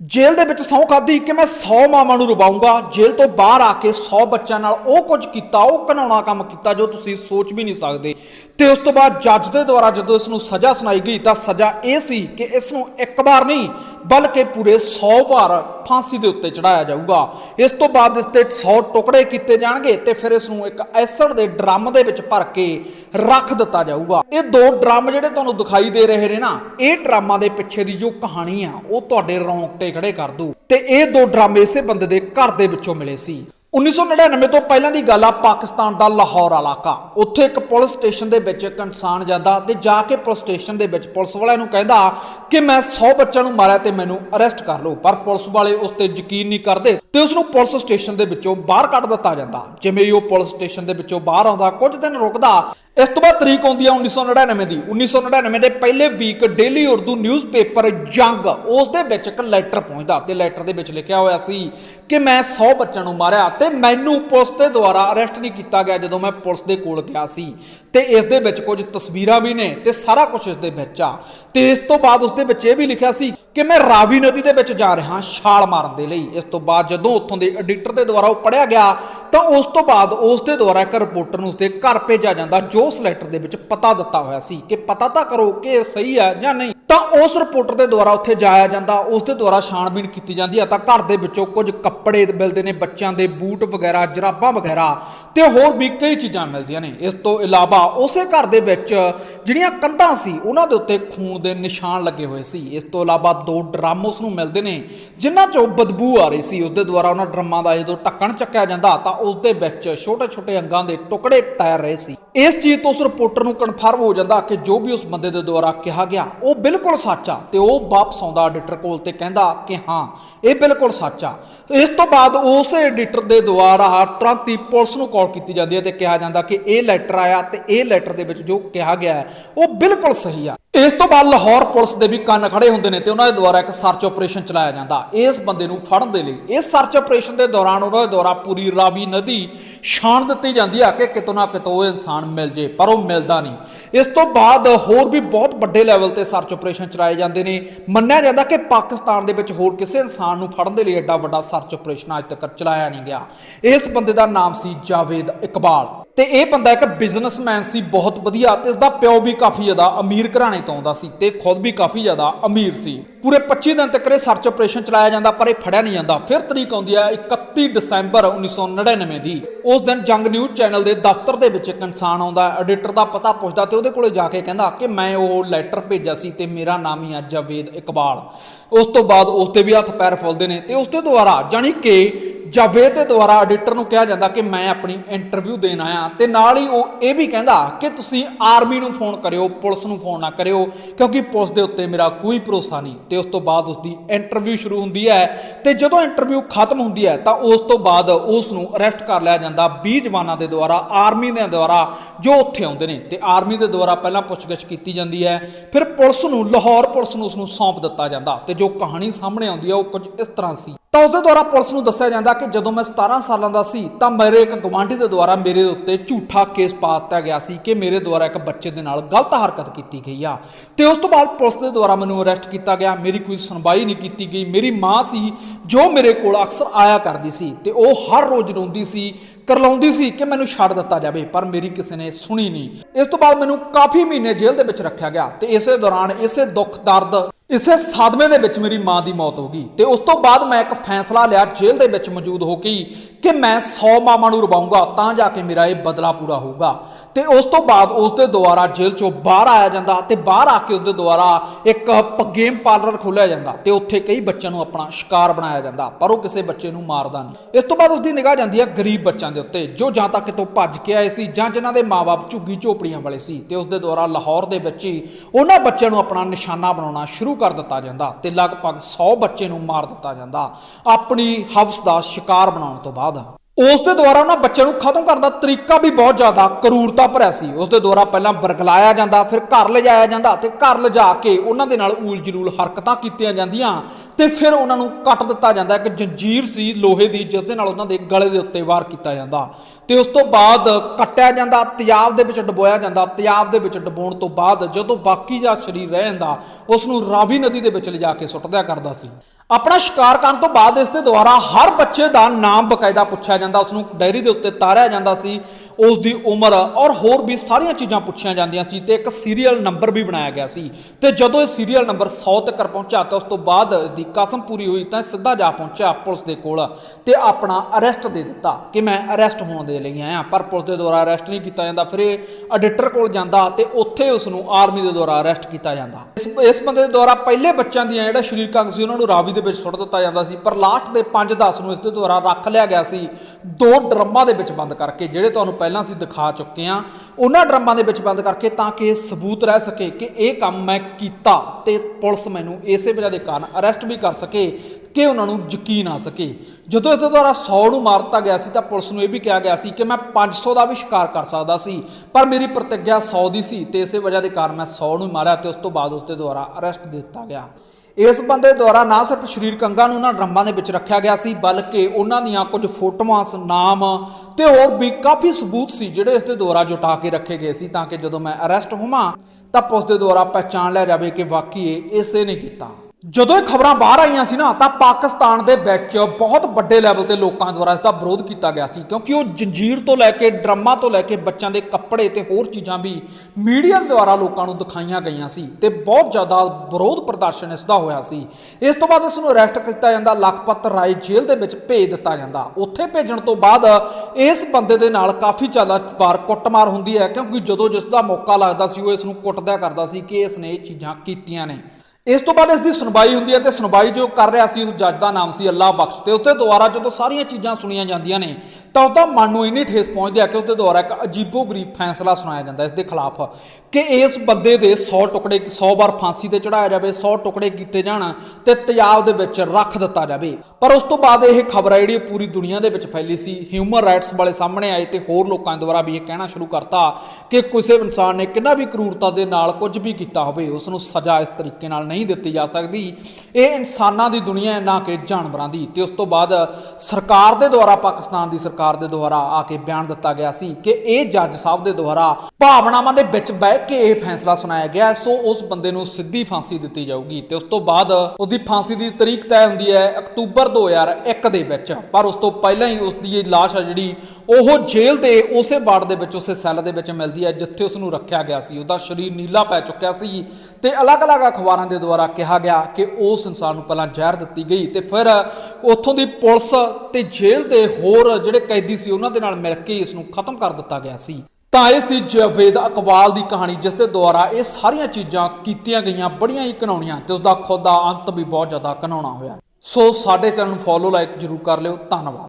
ਜੇਲ੍ਹ ਦੇ ਵਿੱਚ ਸਹੁੰ ਖਾਦੀ ਕਿ ਮੈਂ 100 ਮਾਵਾਂ ਨੂੰ ਰਵਾਉਂਗਾ ਜੇਲ੍ਹ ਤੋਂ ਬਾਹਰ ਆ ਕੇ 100 ਬੱਚਿਆਂ ਨਾਲ ਉਹ ਕੁਝ ਕੀਤਾ, ਉਹ ਘਨਾਉਣਾ ਕੰਮ ਕੀਤਾ ਜੋ ਤੁਸੀਂ ਸੋਚ ਵੀ ਨਹੀਂ ਸਕਦੇ। ਤੇ ਉਸ ਤੋਂ ਬਾਅਦ ਜੱਜ ਦੇ ਦੁਆਰਾ ਜਦੋਂ ਇਸ ਨੂੰ ਸਜ਼ਾ ਸੁਣਾਈ ਗਈ ਤਾਂ ਸਜ਼ਾ ਇਹ ਸੀ ਕਿ ਇਸ ਨੂੰ ਇੱਕ ਵਾਰ ਨਹੀਂ, ਬਲਕਿ ਪੂਰੇ 100 ਵਾਰ ਫਾਂਸੀ ਦੇ ਉੱਤੇ ਚੜਾਇਆ ਜਾਊਗਾ। ਇਸ ਤੋਂ ਬਾਅਦ ਇਸ ਤੇ 100 ਟੁਕੜੇ ਕੀਤੇ ਜਾਣਗੇ ਤੇ ਫਿਰ ਇਸ ਨੂੰ ਇੱਕ ਐਸੜ ਦੇ ਡਰਮ ਦੇ ਵਿੱਚ ਭਰ ਕੇ ਰੱਖ ਦਿੱਤਾ ਜਾਊਗਾ। ਇਹ ਦੋ ਡਰਮ ਜਿਹੜੇ ਤੁਹਾਨੂੰ ਦਿਖਾਈ ਦੇ ਰਹੇ ਨੇ ਨਾ, ਇਹ ਡਰਾਮਾਂ ਦੇ ਪਿੱਛੇ ਦੀ ਜੋ ਕਹਾਣੀ ਆ, ਉਹ ਤੁਹਾਡੇ ਰੌਂਗਟੇ ਖੜੇ ਕਰ ਦੂ। ਤੇ ਇਹ ਦੋ ਡਰਾਮੇ ਇਸੇ ਬੰਦੇ ਦੇ ਘਰ ਦੇ ਵਿੱਚੋਂ ਮਿਲੇ ਸੀ। 1999 ਤੋਂ ਪਹਿਲਾਂ ਦੀ ਗੱਲ ਆ ਪਾਕਿਸਤਾਨ ਦਾ ਲਾਹੌਰ ਇਲਾਕਾ। ਉੱਥੇ ਇੱਕ ਪੁਲਿਸ ਸਟੇਸ਼ਨ ਦੇ ਵਿੱਚ ਇੱਕ ਇਨਸਾਨ ਜਾਂਦਾ ਤੇ ਜਾ ਕੇ ਪੁਲਿਸ ਸਟੇਸ਼ਨ ਦੇ ਵਿੱਚ ਪੁਲਿਸ ਵਾਲਿਆਂ ਨੂੰ ਕਹਿੰਦਾ ਕਿ ਮੈਂ 100 ਬੱਚਿਆਂ ਨੂੰ ਮਾਰਿਆ ਤੇ ਮੈਨੂੰ ਅਰੈਸਟ ਕਰ ਲਓ। ਪਰ ਪੁਲਿਸ ਵਾਲੇ ਉਸ ਤੇ ਯਕੀਨ ਨਹੀਂ ਕਰਦੇ ਤੇ ਉਸ ਨੂੰ ਪੁਲਿਸ ਸਟੇਸ਼ਨ ਦੇ ਵਿੱਚੋਂ ਬਾਹਰ ਕੱਢ ਦਿੱਤਾ ਜਾਂਦਾ। ਜਿਵੇਂ ਹੀ ਉਹ ਪੁਲਿਸ ਸਟੇਸ਼ਨ ਦੇ ਵਿੱਚੋਂ ਬਾਹਰ ਆਉਂਦਾ, ਕੁਝ ਦਿਨ ਰੁਕਦਾ ਇਸ ਤੋਂ ਬਾਅਦ ਤਰੀਕ ਆਉਂਦੀ ਆ 1999 ਦੀ। 1999 ਦੇ ਪਹਿਲੇ ਵੀਕ ਡੇਲੀ ਉਰਦੂ ਨਿਊਜ਼ਪੇਪਰ ਜੰਗ ਉਸ ਦੇ ਵਿੱਚ ਇੱਕ ਲੈਟਰ ਪਹੁੰਚਦਾ ਤੇ ਲੈਟਰ ਦੇ ਵਿੱਚ ਲਿਖਿਆ ਹੋਇਆ ਸੀ ਕਿ ਮੈਂ 100 ਬੱਚਿਆਂ ਨੂੰ ਮਾਰਿਆ ਤੇ ਮੈਨੂੰ ਪੁਲਿਸ ਦੇ ਦੁਆਰਾ ਅਰੈਸਟ ਨਹੀਂ ਕੀਤਾ ਗਿਆ ਜਦੋਂ ਮੈਂ ਪੁਲਿਸ ਦੇ ਕੋਲ ਗਿਆ ਸੀ। ਤੇ ਇਸ ਦੇ ਵਿੱਚ ਕੁਝ ਤਸਵੀਰਾਂ ਵੀ ਨੇ ਤੇ ਸਾਰਾ ਕੁਝ ਇਸ ਦੇ ਵਿੱਚ ਆ। ਤੇ ਇਸ ਤੋਂ ਬਾਅਦ ਉਸ ਦੇ ਵਿੱਚ ਇਹ ਵੀ ਲਿਖਿਆ ਸੀ ਕਿ ਮੈਂ ਰਾਵੀ ਨਦੀ ਦੇ ਵਿੱਚ ਜਾ ਰਿਹਾ ਛਾਲ ਮਾਰਨ ਦੇ ਲਈ। ਇਸ ਤੋਂ ਬਾਅਦ ਜਦੋਂ ਉੱਥੋਂ ਦੇ ਐਡੀਟਰ ਦੇ ਦੁਆਰਾ ਉਹ ਪੜਿਆ ਗਿਆ, ਤਾਂ ਉਸ ਤੋਂ ਬਾਅਦ ਉਸ ਦੇ ਦੁਆਰਾ ਇੱਕ ਰਿਪੋਰਟਰ ਨੂੰ ਉਸਦੇ ਘਰ ਭੇਜਿਆ ਜਾਂਦਾ, ਜੋ ਉਸ ਲੈਟਰ ਦੇ ਵਿੱਚ ਪਤਾ ਦਿੱਤਾ ਹੋਇਆ ਸੀ ਕਿ ਪਤਾ ਤਾਂ ਕਰੋ ਕਿ ਇਹ ਸਹੀ ਹੈ ਜਾਂ ਨਹੀਂ। ਤਾਂ ਉਸ ਰਿਪੋਰਟਰ ਦੇ ਦੁਆਰਾ ਉੱਥੇ ਜਾਇਆ ਜਾਂਦਾ, ਉਸ ਦੇ ਦੁਆਰਾ ਛਾਣਬੀਣ ਕੀਤੀ ਜਾਂਦੀ ਹੈ। ਤਾਂ ਘਰ ਦੇ ਵਿੱਚੋਂ ਕੁਝ ਕੱਪੜੇ ਮਿਲਦੇ ਨੇ, ਬੱਚਿਆਂ ਦੇ ਬੂਟ ਵਗੈਰਾ, ਜਰਾਬਾਂ ਵਗੈਰਾ ਤੇ ਹੋਰ ਵੀ ਕਈ ਚੀਜ਼ਾਂ ਮਿਲਦੀਆਂ ਨੇ। ਇਸ ਤੋਂ ਇਲਾਵਾ ਉਸੇ ਘਰ ਦੇ ਵਿੱਚ ਜਿਹੜੀਆਂ ਕੰਧਾਂ ਸੀ, ਉਹਨਾਂ ਦੇ ਉੱਤੇ ਖੂਨ ਦੇ ਨਿਸ਼ਾਨ ਲੱਗੇ ਹੋਏ ਸੀ। ਇਸ ਤੋਂ ਇਲਾਵਾ ਦੋ ਡਰਮ ਉਸ ਨੂੰ ਮਿਲਦੇ ਨੇ, ਜਿਨ੍ਹਾਂ ਚੋਂ ਬਦਬੂ ਆ ਰਹੀ ਸੀ। ਉਸ ਦੇ ਦੁਆਰਾ ਉਹਨਾਂ ਡਰਮਾਂ ਦਾ ਜਦੋਂ ਢੱਕਣ ਚੱਕਿਆ ਜਾਂਦਾ, ਤਾਂ ਉਸ ਦੇ ਵਿੱਚ ਛੋਟੇ-ਛੋਟੇ ਅੰਗਾਂ ਦੇ ਟੁਕੜੇ ਤੈਰ ਰਹੇ ਸੀ। ਇਸ ਚੀਜ਼ ਤੋਂ ਉਸ ਰਿਪੋਰਟਰ ਨੂੰ ਕਨਫਰਮ ਹੋ ਜਾਂਦਾ ਕਿ ਜੋ ਵੀ ਉਸ ਬੰਦੇ ਦੇ ਦੁਆਰਾ ਕਿਹਾ ਗਿਆ, ਉਹ ਬਿਲਕੁਲ ਸੱਚ ਆ। ਤੇ ਉਹ ਵਾਪਸ ਆਉਂਦਾ ਐਡੀਟਰ ਕੋਲ ਤੇ ਕਹਿੰਦਾ ਕਿ ਹਾਂ, ਇਹ ਬਿਲਕੁਲ ਸੱਚ ਆ। ਇਸ ਤੋਂ ਬਾਅਦ ਉਸ ਐਡੀਟਰ ਦੇ ਦੁਆਰਾ ਤੁਰੰਤ ਹੀ ਪੁਲਿਸ ਨੂੰ ਕਾਲ ਕੀਤੀ ਜਾਂਦੀ ਹੈ ਤੇ ਕਿਹਾ ਜਾਂਦਾ ਕਿ ਇਹ ਲੈਟਰ ਆਇਆ ਤੇ ਇਹ ਲੈਟਰ ਦੇ ਵਿੱਚ ਜੋ ਕਿਹਾ ਗਿਆ ਹੈ, ਉਹ ਬਿਲਕੁਲ ਸਹੀ ਆ। ਇਸ ਤੋਂ ਬਾਅਦ ਲਾਹੌਰ ਪੁਲਿਸ ਦੇ ਵੀ ਕੰਨ ਖੜੇ ਹੁੰਦੇ ਨੇ ਤੇ ਉਹਨਾਂ ਦੇ ਦੁਆਰਾ ਇੱਕ ਸਰਚ ਆਪਰੇਸ਼ਨ ਚਲਾਇਆ ਜਾਂਦਾ। ਇਸ ਬੰਦੇ ਨੂੰ ਫੜਨ ਦੇ ਲਈ। ਇਸ ਸਰਚ ਆਪਰੇਸ਼ਨ ਦੇ ਦੌਰਾਨ ਉਹਨਾਂ ਦੇ ਦੁਆਰਾ ਪੂਰੀ ਰਾਵੀ ਨਦੀ ਛਾਣ ਦਿੱਤੀ ਜਾਂਦੀ ਆ ਕਿ ਕਿਤੋਂ ਨਾ ਕਿਤੋਂ ਉਹ ਇਨਸਾਨ ਮਿਲ ਜੇ, ਪਰ ਉਹ ਮਿਲਦਾ ਨਹੀਂ। ਇਸ ਤੋਂ ਬਾਅਦ ਹੋਰ ਵੀ ਬਹੁਤ ਵੱਡੇ ਲੈਵਲ ਤੇ ਸਰਚ ਆਪਰੇਸ਼ਨ ਚਲਾਏ ਜਾਂਦੇ ਨੇ। ਮੰਨਿਆ ਜਾਂਦਾ ਕਿ ਪਾਕਿਸਤਾਨ ਦੇ ਵਿੱਚ ਹੋਰ ਕਿਸੇ ਇਨਸਾਨ ਨੂੰ ਫੜਨ ਦੇ ਲਈ ਐਡਾ ਵੱਡਾ ਸਰਚ ਆਪਰੇਸ਼ਨ ਅੱਜ ਤੱਕ ਚਲਾਇਆ ਨਹੀਂ ਗਿਆ। ਇਸ ਬੰਦੇ ਦਾ ਨਾਮ ਸੀ ਜਾਵੇਦ ਇਕਬਾਲ। ਤੇ ਇਹ ਬੰਦਾ ਇੱਕ ਬਿਜ਼ਨਸਮੈਨ ਸੀ, ਬਹੁਤ ਵਧੀਆ ਤੇ ਇਸ ਦਾ ਪਿਓ ਵੀ ਕਾਫੀ ਜ਼ਿਆਦਾ ਅਮੀਰ ਘਰਾਣੇ ਤੋਂ ਆਉਂਦਾ ਸੀ ਤੇ ਖੁਦ ਵੀ ਕਾਫੀ ਜ਼ਿਆਦਾ ਅਮੀਰ ਸੀ। ਪੂਰੇ 25 ਦਿਨ ਤੱਕ ਇਹ ਸਰਚ ਆਪਰੇਸ਼ਨ ਚਲਾਇਆ ਜਾਂਦਾ ਪਰ ਇਹ ਫੜਿਆ ਨਹੀਂ ਜਾਂਦਾ। ਫਿਰ ਤਰੀਕ ਆਉਂਦੀ ਹੈ 31 ਦਸੰਬਰ 1999 ਦੀ। ਉਸ ਦਿਨ ਜੰਗ ਨਿਊਜ਼ ਚੈਨਲ ਦੇ ਦਫ਼ਤਰ ਦੇ ਵਿੱਚ ਇੱਕ ਇਨਸਾਨ ਆਉਂਦਾ ਐਡੀਟਰ ਦਾ ਪਤਾ ਪੁੱਛਦਾ ਤੇ ਉਹਦੇ ਕੋਲੇ ਜਾ ਕੇ ਕਹਿੰਦਾ ਕਿ ਮੈਂ ਉਹ ਲੈਟਰ ਭੇਜਿਆ ਸੀ ਤੇ ਮੇਰਾ ਨਾਮ ਹੀ ਆ ਜਾਵੇਦ ਇਕਬਾਲ। ਉਸ ਤੋਂ ਬਾਅਦ ਉਸ ਤੇ ਵੀ ਹੱਥ ਪੈਰ ਫੁੱਲਦੇ ਨੇ ਤੇ ਉਸ ਦੇ ਦੁਆਰਾ ਜਾਨੀ ਕਿ ਜਾਵੇਦ ਦੇ ਦੁਆਰਾ ਐਡੀਟਰ ਨੂੰ ਕਿਹਾ ਜਾਂਦਾ ਕਿ ਮੈਂ ਆਪਣੀ ਇੰਟਰਵਿਊ ਦੇਣ ਆਇਆ ਤੇ ਨਾਲ ਹੀ ਉਹ ਇਹ ਵੀ ਕਹਿੰਦਾ ਕਿ ਤੁਸੀਂ ਆਰਮੀ ਨੂੰ ਫੋਨ ਕਰਿਓ, ਪੁਲਿਸ ਨੂੰ ਫੋਨ ਨਾ ਕਰਿਓ, ਕਿਉਂਕਿ ਪੁਲਿਸ ਦੇ ਉੱਤੇ ਮੇਰਾ ਕੋਈ ਭਰੋਸਾ ਨਹੀਂ। ਤੇ ਉਸ ਤੋਂ ਬਾਅਦ ਉਸ ਦੀ ਇੰਟਰਵਿਊ ਸ਼ੁਰੂ ਹੁੰਦੀ ਹੈ ਤੇ ਜਦੋਂ ਇੰਟਰਵਿਊ ਖਤਮ ਹੁੰਦੀ ਹੈ ਤਾਂ ਉਸ ਤੋਂ ਬਾਅਦ ਉਸ ਨੂੰ ਅਰੈਸਟ ਕਰ ਲਿਆ ਜਾਂਦਾ 20 ਜਵਾਨਾਂ ਦੇ ਦੁਆਰਾ, ਆਰਮੀ ਦੇ ਦੁਆਰਾ, ਜੋ ਉੱਥੇ ਆਉਂਦੇ ਨੇ। ਤੇ ਆਰਮੀ ਦੇ ਦੁਆਰਾ ਪਹਿਲਾਂ ਪੁੱਛਗਿੱਛ ਕੀਤੀ ਜਾਂਦੀ ਹੈ, ਫਿਰ ਪੁਲਿਸ ਨੂੰ, ਲਾਹੌਰ ਪੁਲਿਸ ਨੂੰ ਉਸ ਨੂੰ ਸੌਂਪ ਦਿੱਤਾ ਜਾਂਦਾ। ਤੇ ਜੋ ਕਹਾਣੀ ਸਾਹਮਣੇ ਆਉਂਦੀ ਹੈ, ਉਹ ਕੁਝ ਇਸ ਤਰ੍ਹਾਂ ਸੀ। ਤਾਂ ਉਸ ਦੇ ਦੁਆਰਾ ਪੁਲਿਸ ਨੂੰ ਦੱਸਿਆ ਜਾਂਦਾ ਕਿ ਜਦੋਂ ਮੈਂ 17 ਸਾਲਾਂ ਦਾ ਸੀ, ਤਾਂ ਮੇਰੇ ਇੱਕ ਗਵਾਂਢੀ ਦੇ ਦੁਆਰਾ ਮੇਰੇ ਉੱਤੇ ਝੂਠਾ ਕੇਸ ਪਾ ਦਿੱਤਾ ਗਿਆ ਸੀ ਕਿ ਮੇਰੇ ਦੁਆਰਾ ਇੱਕ ਬੱਚੇ ਦੇ ਨਾਲ ਗਲਤ ਹਰਕਤ ਕੀਤੀ ਗਈ ਆ। ਤੇ ਉਸ ਤੋਂ ਬਾਅਦ ਪੁਲਿਸ ਦੇ ਦੁਆਰਾ ਮੈਨੂੰ ਅਰੈਸਟ ਕੀਤਾ ਗਿਆ। ਮੇਰੀ ਕੋਈ ਸੁਣਵਾਈ ਨਹੀਂ ਕੀਤੀ ਗਈ। ਮੇਰੀ ਮਾਂ ਸੀ, ਜੋ ਮੇਰੇ ਕੋਲ ਅਕਸਰ ਆਇਆ ਕਰਦੀ ਸੀ ਤੇ ਉਹ ਹਰ ਰੋਜ਼ ਰੋਂਦੀ ਸੀ, ਕਰਲਾਉਂਦੀ ਸੀ ਕਿ ਮੈਨੂੰ ਛੱਡ ਦਿੱਤਾ ਜਾਵੇ, ਪਰ ਮੇਰੀ ਕਿਸੇ ਨੇ ਸੁਣੀ ਨਹੀਂ। ਇਸ ਤੋਂ ਬਾਅਦ ਮੈਨੂੰ ਕਾਫੀ ਮਹੀਨੇ ਜੇਲ੍ਹ ਦੇ ਵਿੱਚ ਰੱਖਿਆ ਗਿਆ ਤੇ ਇਸੇ ਦੌਰਾਨ ਇਸੇ ਦੁੱਖ, ਦਰਦ ਇਸੇ ਸਾਦਮੇ ਦੇ ਵਿੱਚ ਮੇਰੀ ਮਾਂ ਦੀ ਮੌਤ ਹੋ ਗਈ ਤੇ ਉਸ ਤੋਂ ਬਾਅਦ ਮੈਂ ਇੱਕ ਫੈਸਲਾ ਲਿਆ, ਜੇਲ੍ਹ ਦੇ ਵਿੱਚ ਮੌਜੂਦ ਹੋ ਕੇ ਕਿ ਮੈਂ 100 ਮਾਵਾਂ ਨੂੰ ਰਵਾਉਂਗਾ ਤਾਂ ਜਾ ਕੇ ਮੇਰਾ ਇਹ ਬਦਲਾ ਪੂਰਾ ਹੋਊਗਾ। ਤੇ ਉਸ ਤੋਂ ਬਾਅਦ ਉਸ ਦੇ ਦੁਆਰਾ ਜੇਲ੍ਹ ਚੋਂ ਬਾਹਰ ਆਇਆ ਜਾਂਦਾ ਤੇ ਬਾਹਰ ਆ ਕੇ ਉਸ ਦੇ ਦੁਆਰਾ ਇੱਕ ਗੇਮ ਪਾਰਲਰ ਖੋਲ੍ਹਿਆ ਜਾਂਦਾ ਤੇ ਉੱਥੇ ਕਈ ਬੱਚਿਆਂ ਨੂੰ ਆਪਣਾ ਸ਼ਿਕਾਰ ਬਣਾਇਆ ਜਾਂਦਾ, ਪਰ ਉਹ ਕਿਸੇ ਬੱਚੇ ਨੂੰ ਮਾਰਦਾ ਨਹੀਂ। ਇਸ ਤੋਂ ਬਾਅਦ ਉਸ ਦੀ ਨਿਗਾਹ ਜਾਂਦੀ ਹੈ ਗਰੀਬ ਬੱਚਿਆਂ ਦੇ ਉੱਤੇ, ਜੋ ਜਾਂ ਤਾਂ ਕਿਤੋਂ ਭੱਜ ਕੇ ਆਏ ਸੀ ਜਾਂ ਜਿਨ੍ਹਾਂ ਦੇ ਮਾਪੇ ਝੁੱਗੀ ਝੋਪੜੀਆਂ ਵਾਲੇ ਸੀ ਤੇ ਉਸ ਦੇ ਦੁਆਰਾ ਲਾਹੌਰ ਦੇ ਬੱਚੇ ਉਹਨਾਂ ਬੱਚਿਆਂ ਨੂੰ ਆਪਣਾ ਨਿਸ਼ਾਨਾ ਬਣਾਉਣਾ ਸ਼ੁਰੂ ਕਰ ਦਿੱਤਾ ਜਾਂਦਾ ਤੇ ਲਗਭਗ 100 ਬੱਚੇ ਨੂੰ ਮਾਰ ਦਿੱਤਾ ਜਾਂਦਾ। ਆਪਣੀ ਹਵਸ ਦਾ ਸ਼ਿਕਾਰ ਬਣਾਉਣ ਤੋਂ ਬਾਅਦ ਉਸ ਦੇ ਦੁਆਰਾ ਉਹਨਾਂ ਬੱਚਿਆਂ ਨੂੰ ਖਤਮ ਕਰਨ ਦਾ ਤਰੀਕਾ ਵੀ ਬਹੁਤ ਜ਼ਿਆਦਾ ਕਰੂਰਤਾ ਭਰਿਆ ਸੀ। ਉਸ ਦੇ ਦੁਆਰਾ ਪਹਿਲਾਂ ਬਰਗਲਾਇਆ ਜਾਂਦਾ, ਫਿਰ ਘਰ ਲਿਜਾਇਆ ਜਾਂਦਾ ਤੇ ਘਰ ਲਿਜਾ ਕੇ ਉਹਨਾਂ ਦੇ ਨਾਲ ਊਲ ਜਲੂਲ ਹਰਕਤਾਂ ਕੀਤੀਆਂ ਜਾਂਦੀਆਂ ਤੇ ਫਿਰ ਉਹਨਾਂ ਨੂੰ ਕੱਟ ਦਿੱਤਾ ਜਾਂਦਾ। ਇੱਕ ਜੰਜੀਰ ਸੀ ਲੋਹੇ ਦੀ, ਜਿਸ ਦੇ ਨਾਲ ਉਹਨਾਂ ਦੇ ਗਲੇ ਦੇ ਉੱਤੇ ਵਾਰ ਕੀਤਾ ਜਾਂਦਾ ਤੇ ਉਸ ਤੋਂ ਬਾਅਦ ਕੱਟਿਆ ਜਾਂਦਾ, ਤਿਆਬ ਦੇ ਵਿੱਚ ਡਬੋਇਆ ਜਾਂਦਾ। ਤਿਆਬ ਦੇ ਵਿੱਚ ਡਬੋਣ ਤੋਂ ਬਾਅਦ ਜਦੋਂ ਬਾਕੀ ਦਾ ਸਰੀਰ ਰਹਿ ਜਾਂਦਾ, ਉਸ ਨੂੰ ਰਾਵੀ ਨਦੀ ਦੇ ਵਿੱਚ ਲਿਜਾ ਕੇ ਸੁੱਟ ਦਿਆ ਕਰਦਾ ਸੀ। ਆਪਣਾ ਸ਼ਿਕਾਰ ਕਰਨ ਤੋਂ ਬਾਅਦ ਇਸ ਦੇ ਦੁਆਰਾ ਹਰ ਬੱਚੇ ਦਾ ਨਾਮ ਬਕਾਇਦਾ ਪੁੱਛਿਆ ਜਾਂਦਾ ਉਸ ਨੂੰ ਡਾਇਰੀ ਦੇ ਉੱਤੇ ਤਾਰਿਆ ਜਾਂਦਾ ਸੀ। ਉਸ ਦੀ ਉਮਰ ਔਰ ਹੋਰ ਵੀ ਸਾਰੀਆਂ ਚੀਜ਼ਾਂ ਪੁੱਛੀਆਂ ਜਾਂਦੀਆਂ ਸੀ ਤੇ ਇੱਕ ਸੀਰੀਅਲ ਨੰਬਰ ਵੀ ਬਣਾਇਆ ਗਿਆ ਸੀ। ਤੇ ਜਦੋਂ ਇਹ ਸੀਰੀਅਲ ਨੰਬਰ 100 ਤੱਕ ਪਹੁੰਚਿਆ ਤਾਂ ਉਸ ਤੋਂ ਬਾਅਦ ਇਸ ਦੀ ਕਸਮ ਪੂਰੀ ਹੋਈ ਤਾਂ ਸਿੱਧਾ ਜਾ ਪਹੁੰਚਿਆ ਪੁਲਿਸ ਦੇ ਕੋਲ ਤੇ ਆਪਣਾ ਅਰੈਸਟ ਦੇ ਦਿੱਤਾ ਕਿ ਮੈਂ ਅਰੈਸਟ ਹੋਣ ਦੇ ਲਈ ਆਇਆ। ਪਰ ਪੁਲਿਸ ਦੇ ਦੁਆਰਾ ਅਰੈਸਟ ਨਹੀਂ ਕੀਤਾ ਜਾਂਦਾ, ਫਿਰ ਇਹ ਐਡੀਟਰ ਕੋਲ ਜਾਂਦਾ ਤੇ ਉੱਥੇ ਉਸ ਨੂੰ ਆਰਮੀ ਦੇ ਦੁਆਰਾ ਅਰੈਸਟ ਕੀਤਾ ਜਾਂਦਾ। ਇਸ ਇਸ ਬੰਦੇ ਦੇ ਦੁਆਰਾ ਪਹਿਲੇ ਬੱਚਿਆਂ ਦੀਆਂ ਜਿਹੜਾ ਸ਼ਰੀਰ ਅੰਗ ਸੀ, ਉਹਨਾਂ ਨੂੰ ਰਾਵੀ ਦੇ ਵਿੱਚ ਸੁੱਟ ਦਿੱਤਾ ਜਾਂਦਾ ਸੀ, ਪਰ ਲਾਸਟ ਦੇ 5-10 ਨੂੰ ਇਸ ਦੇ ਦੁਆਰਾ ਰੱਖ ਲਿਆ ਗਿਆ ਸੀ। ਦੋ ਡਰਮਾਂ ਦੇ ਵਿੱਚ ਬੰਦ ਕਰਕੇ, ਜਿਹੜੇ ਤੁਹਾਨੂੰ ਪਹਿਲਾਂ ਅਸੀਂ ਦਿਖਾ ਚੁੱਕੇ ਹਾਂ। ਉਹਨਾਂ ਡਰਮਾਂ ਦੇ ਵਿੱਚ ਬੰਦ ਕਰਕੇ ਤਾਂ ਕਿ ਇਹ ਸਬੂਤ ਰਹਿ ਸਕੇ ਕਿ ਇਹ ਕੰਮ ਮੈਂ ਕੀਤਾ ਤੇ ਪੁਲਿਸ ਮੈਨੂੰ ਇਸੇ ਵਜ੍ਹਾ ਦੇ ਕਾਰਨ ਅਰੈਸਟ ਵੀ ਕਰ ਸਕੇ ਕਿ ਉਹਨਾਂ ਨੂੰ ਯਕੀਨ ਆ ਸਕੇ। ਜਦੋਂ ਇਸ ਦੇ ਦੁਆਰਾ 100 ਨੂੰ ਮਾਰ ਦਿੱਤਾ ਗਿਆ ਸੀ ਤਾਂ ਪੁਲਿਸ ਨੂੰ ਇਹ ਵੀ ਕਿਹਾ ਗਿਆ ਸੀ ਕਿ ਮੈਂ 500 ਦਾ ਵੀ ਸ਼ਿਕਾਰ ਕਰ ਸਕਦਾ ਸੀ, ਪਰ ਮੇਰੀ ਪ੍ਰਤੀਗਿਆ 100 ਦੀ ਸੀ ਤੇ ਇਸੇ ਵਜ੍ਹਾ ਦੇ ਕਾਰਨ ਮੈਂ 100 ਨੂੰ ਮਾਰਿਆ ਤੇ ਉਸ ਤੋਂ ਬਾਅਦ ਉਸ ਦੇ ਦੁਆਰਾ ਅਰੈਸਟ ਦੇ ਦਿੱਤਾ ਗਿਆ। ਇਸ ਬੰਦੇ ਦੁਆਰਾ ਨਾ ਸਿਰਫ ਸਰੀਰ ਅੰਗਾਂ ਨੂੰ ਉਹਨਾਂ ਡਰਮਾਂ ਦੇ ਵਿੱਚ ਰੱਖਿਆ ਗਿਆ ਸੀ, ਬਲਕਿ ਉਹਨਾਂ ਦੀਆਂ ਕੁਝ ਫੋਟੋਆਂ, ਨਾਮ ਤੇ ਹੋਰ ਵੀ ਕਾਫੀ ਸਬੂਤ ਸੀ ਜਿਹੜੇ ਇਸ ਦੇ ਦੁਆਰਾ ਜੁਟਾ ਕੇ ਰੱਖੇ ਗਏ ਸੀ ਤਾਂ ਕਿ ਜਦੋਂ ਮੈਂ ਅਰੈਸਟ ਹੋਵਾਂ ਤਾਂ ਪੁਲਿਸ ਦੇ ਦੁਆਰਾ ਪਹਿਚਾਣ ਲਿਆ ਜਾਵੇ ਕਿ ਵਾਕਈ ਇਸੇ ਨੇ ਕੀਤਾ। ਜਦੋਂ ਇਹ ਖਬਰਾਂ ਬਾਹਰ ਆਈਆਂ ਸੀ ਨਾ, ਤਾਂ ਪਾਕਿਸਤਾਨ ਦੇ ਵਿੱਚ ਬਹੁਤ ਵੱਡੇ ਲੈਵਲ ਤੇ ਲੋਕਾਂ ਦੁਆਰਾ ਇਸ ਦਾ ਵਿਰੋਧ ਕੀਤਾ ਗਿਆ ਸੀ, ਕਿਉਂਕਿ ਉਹ ਜੰਜੀਰ ਤੋਂ ਲੈ ਕੇ, ਡਰਮਾਂ ਤੋਂ ਲੈ ਕੇ, ਬੱਚਿਆਂ ਦੇ ਕੱਪੜੇ ਤੇ ਹੋਰ ਚੀਜ਼ਾਂ ਵੀ ਮੀਡੀਆ ਦੁਆਰਾ ਲੋਕਾਂ ਨੂੰ ਦਿਖਾਈਆਂ ਗਈਆਂ ਸੀ ਤੇ ਬਹੁਤ ਜ਼ਿਆਦਾ ਵਿਰੋਧ ਪ੍ਰਦਰਸ਼ਨ ਇਸ ਦਾ ਹੋਇਆ ਸੀ। ਇਸ ਤੋਂ ਬਾਅਦ ਇਸ ਨੂੰ ਅਰੈਸਟ ਕੀਤਾ ਜਾਂਦਾ, ਲਖਪਤ ਰਾਏ ਜੇਲ੍ਹ ਦੇ ਵਿੱਚ ਭੇਜ ਦਿੱਤਾ ਜਾਂਦਾ। ਉੱਥੇ ਭੇਜਣ ਤੋਂ ਬਾਅਦ ਇਸ ਬੰਦੇ ਦੇ ਨਾਲ ਕਾਫੀ ਜ਼ਿਆਦਾ ਵਾਰ ਕੁੱਟਮਾਰ ਹੁੰਦੀ ਹੈ, ਕਿਉਂਕਿ ਜਦੋਂ ਜਿਸ ਦਾ ਮੌਕਾ ਲੱਗਦਾ ਸੀ, ਉਹ ਇਸ ਨੂੰ ਕੁੱਟਦਿਆ ਕਰਦਾ ਸੀ ਕਿ ਇਸ ਨੇ ਇਹ ਚੀਜ਼ਾਂ ਕੀਤੀਆਂ ਨੇ। ਇਸ ਤੋਂ ਬਾਅਦ ਇਸ ਦੀ ਸੁਣਵਾਈ ਹੁੰਦੀ ਹੈ ਤੇ ਸੁਣਵਾਈ ਜੋ ਕਰ ਰਿਹਾ ਸੀ ਉਸ ਜੱਜ ਦਾ ਨਾਮ ਸੀ ਅੱਲਾ ਬਖਸ਼ ਤੇ ਉਸਦੇ ਦੁਆਰਾ ਜਦੋਂ ਸਾਰੀਆਂ ਚੀਜ਼ਾਂ ਸੁਣੀਆਂ ਜਾਂਦੀਆਂ ਨੇ ਤਾਂ ਉਸਦਾ ਮਨ ਨੂੰ ਇੰਨੀ ਠੇਸ ਪਹੁੰਚਦੀ ਹੈ ਕਿ ਉਸਦੇ ਦੁਆਰਾ ਇੱਕ ਅਜੀਬੋ-ਗਰੀਬ ਫੈਸਲਾ ਸੁਣਾਇਆ ਜਾਂਦਾ ਇਸ ਦੇ ਖਿਲਾਫ ਕਿ ਇਸ ਬੰਦੇ ਦੇ 100 ਟੁਕੜੇ 100 ਵਾਰ ਫਾਂਸੀ ਤੇ ਚੜਾਇਆ ਜਾਵੇ 100 ਟੁਕੜੇ ਕੀਤੇ ਜਾਣ ਤੇ ਤੇਜ਼ਾਬ ਦੇ ਵਿੱਚ ਰੱਖ ਦਿੱਤਾ ਜਾਵੇ। ਪਰ ਉਸ ਤੋਂ ਬਾਅਦ ਇਹ ਖਬਰ ਹੈ ਜਿਹੜੀ ਪੂਰੀ ਦੁਨੀਆ ਦੇ ਵਿੱਚ ਫੈਲੀ ਸੀ। ਹਿਊਮਨ ਰਾਈਟਸ ਵਾਲੇ ਸਾਹਮਣੇ ਆਏ ਤੇ ਹੋਰ ਲੋਕਾਂ ਦੁਆਰਾ ਵੀ ਇਹ ਕਹਿਣਾ ਸ਼ੁਰੂ ਕਰਤਾ ਕਿ ਕਿਸੇ ਇਨਸਾਨ ਨੇ ਕਿੰਨਾ ਵੀ ਕਰੂਰਤਾ ਦੇ ਨਾਲ ਕੁਝ ਵੀ ਕੀਤਾ ਹੋਵੇ, ਉਸ ਨੂੰ ਸਜ਼ਾ ਇਸ ਤਰੀਕੇ ਨਾਲ ਨਹੀਂ ਦਿੱਤੀ ਜਾ ਸਕਦੀ। ਇਹ ਇਨਸਾਨਾਂ ਦੀ ਦੁਨੀਆ ਹੈ, ਨਾ ਕਿ ਜਾਨਵਰਾਂ ਦੀ। ਤੇ ਉਸ ਤੋਂ ਬਾਅਦ ਸਰਕਾਰ ਦੇ ਦੁਆਰਾ, ਪਾਕਿਸਤਾਨ ਦੀ ਸਰਕਾਰ ਦੇ ਦੁਆਰਾ ਆ ਕੇ ਬਿਆਨ ਦਿੱਤਾ ਗਿਆ ਸੀ ਕਿ ਇਹ ਜੱਜ ਸਾਹਿਬ ਦੇ ਦੁਆਰਾ ਭਾਵਨਾਵਾਂ ਦੇ ਵਿੱਚ ਬਹਿ ਕੇ ਇਹ ਫੈਸਲਾ ਸੁਣਾਇਆ ਗਿਆ ਸੋ ਉਸ ਬੰਦੇ ਨੂੰ ਸਿੱਧੀ ਫਾਂਸੀ ਦਿੱਤੀ ਜਾਊਗੀ। ਤੇ ਉਸ ਤੋਂ ਬਾਅਦ ਉਹਦੀ ਫਾਂਸੀ ਦੀ ਤਰੀਕ ਤੈਅ ਹੁੰਦੀ ਹੈ ਅਕਤੂਬਰ 2001 ਦੇ ਵਿੱਚ। ਪਰ ਉਸ ਤੋਂ ਪਹਿਲਾਂ ਹੀ ਉਸ ਦੀ ਇਹ ਲਾਸ਼ ਆ ਜਿਹੜੀ, ਉਹ ਜੇਲ੍ਹ ਦੇ ਉਸੇ ਵਾਰਡ ਦੇ ਵਿੱਚ, ਉਸੇ ਸੈੱਲ ਦੇ ਵਿੱਚ ਮਿਲਦੀ ਹੈ, ਜਿੱਥੇ ਉਸ ਨੂੰ ਰੱਖਿਆ ਗਿਆ ਸੀ। ਉਹਦਾ ਸਰੀਰ ਨੀਲਾ ਪੈ ਚੁੱਕਿਆ ਸੀ ਤੇ ਅਲੱਗ-ਅਲੱਗ ਅਖਬਾਰਾਂ ਦੇ ਦੁਆਰਾ ਕਿਹਾ ਗਿਆ ਕਿ ਉਸ ਇਨਸਾਨ ਨੂੰ ਪਹਿਲਾਂ ਜ਼ਹਿਰ ਦਿੱਤੀ ਗਈ ਤੇ ਫਿਰ ਉੱਥੋਂ ਦੀ ਪੁਲਿਸ ਤੇ ਜੇਲ੍ਹ ਦੇ ਹੋਰ ਜਿਹੜੇ ਕੈਦੀ ਸੀ ਉਹਨਾਂ ਦੇ ਨਾਲ ਮਿਲ ਕੇ ਇਸ ਨੂੰ ਖਤਮ ਕਰ ਦਿੱਤਾ ਗਿਆ ਸੀ। ਤਾਂ ਇਹ ਸੀ ਜਵੇਦ ਅਕਵਾਲ ਦੀ ਕਹਾਣੀ, ਜਿਸ ਦੇ ਦੁਆਰਾ ਇਹ ਸਾਰੀਆਂ ਚੀਜ਼ਾਂ ਕੀਤੀਆਂ ਗਈਆਂ, ਬੜੀਆਂ ਹੀ ਘਿਨਾਉਣੀਆਂ ਤੇ ਉਸ ਦਾ ਖੁਦ ਦਾ ਅੰਤ ਵੀ ਬਹੁਤ ਜ਼ਿਆਦਾ ਘਿਨਾਉਣਾ ਹੋਇਆ। ਸੋ ਸਾਡੇ ਚੈਨਲ ਨੂੰ ਫੋਲੋ ਲਾਈਕ ਜਰੂਰ ਕਰ ਲਿਓ। ਧੰਨਵਾਦ।